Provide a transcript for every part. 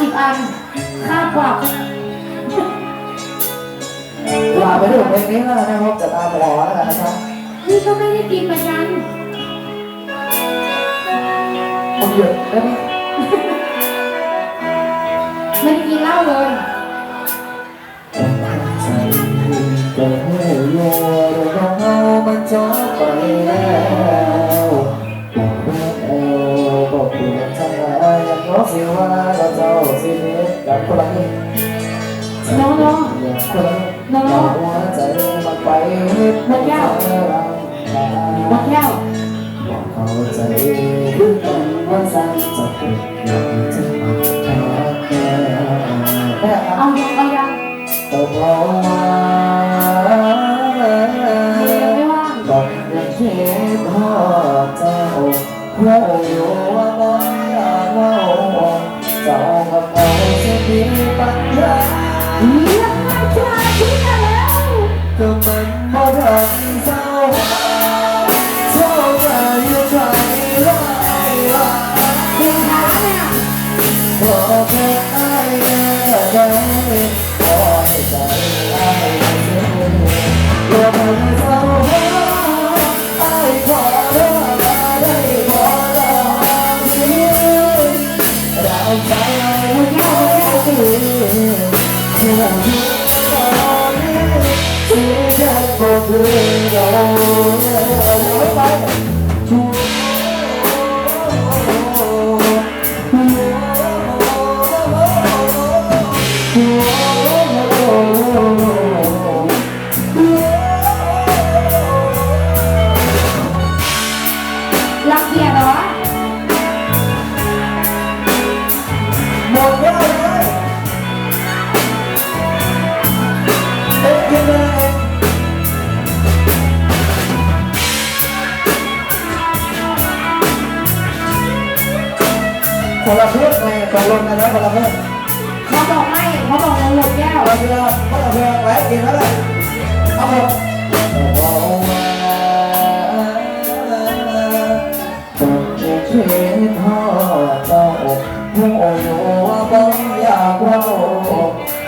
สิบอัน ค่าปรับลาไปด้วยเพลงนี้แล้วนะครับจะตามหมอแล้วกันนะครับนี่ก็ไม่ได้กินเหมือนกันผมหยุดได้ไหมไม่ได้กินเหล้าเลยใจก็หูโยเรื่องเรามันจบไปแล้วบอกรักเอวบอกเปลี่ยนทางไหนยังน้องสิว่าเราเจ้าสิ เด็กคนละนี้น้องน้องคนละนี้น้องเราหัวใจมันไปมันยาวมาแก้วเข้าใจคือกันว่าสักจะเป็นอย่างที่มันแค่เอาเอายังตกลงมา เที่จะบอ คนละเพื่อนไงตกลงกันนะคนละเพื่อนเขาบอกไม่เขาบอกเราหมดแก้วคนละเพื่อนคนละเพื่อนแหวนกินแล้วเลยเอาหมดบอกว่าต้องคิดทอดเจ้าผู้อยู่ว่าบ่อยากเล่า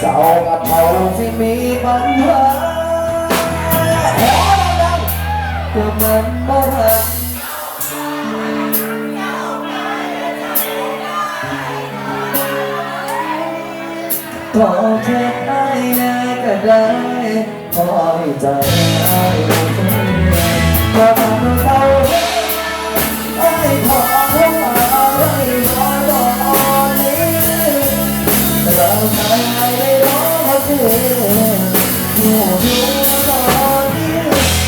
เจ้ากับเขาที่มีปัญหาขอดังๆก็มันบ่ทัน ขอแค่ไอ้นะก็ได้ขอให้ใจไอ้คนเดียวมาทำเราไอ้ขอให้มาไอ้ขอตอนนี้เราใจไม่ร้องเสียอยู่อยู่ตอนนี้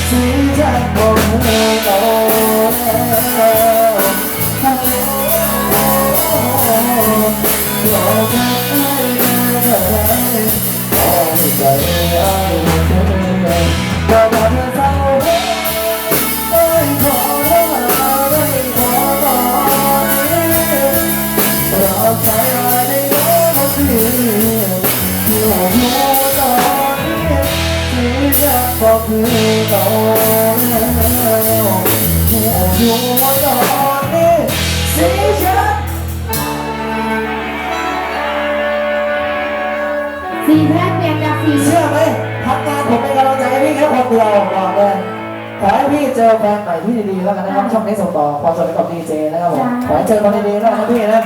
ที่จะบอกให้เราแล้วทั้งโลกขอแค่ไอ้ได้ คือเราแล้วอยู่ตอนนี้สิฉันสีแพทย์เปลี่ยนจากสีเชื่อไหมทำงานผมเป็นกำลังใจให้พี่แค่คนเดียวบอกเลยขอให้พี่เจอแฟนใหม่ที่ดีๆแล้วกันนะครับช่องนี้ส่งต่อความสำเร็จกับดีเจนะครับผมขอให้เจอคนดีๆแล้วนะพี่นะ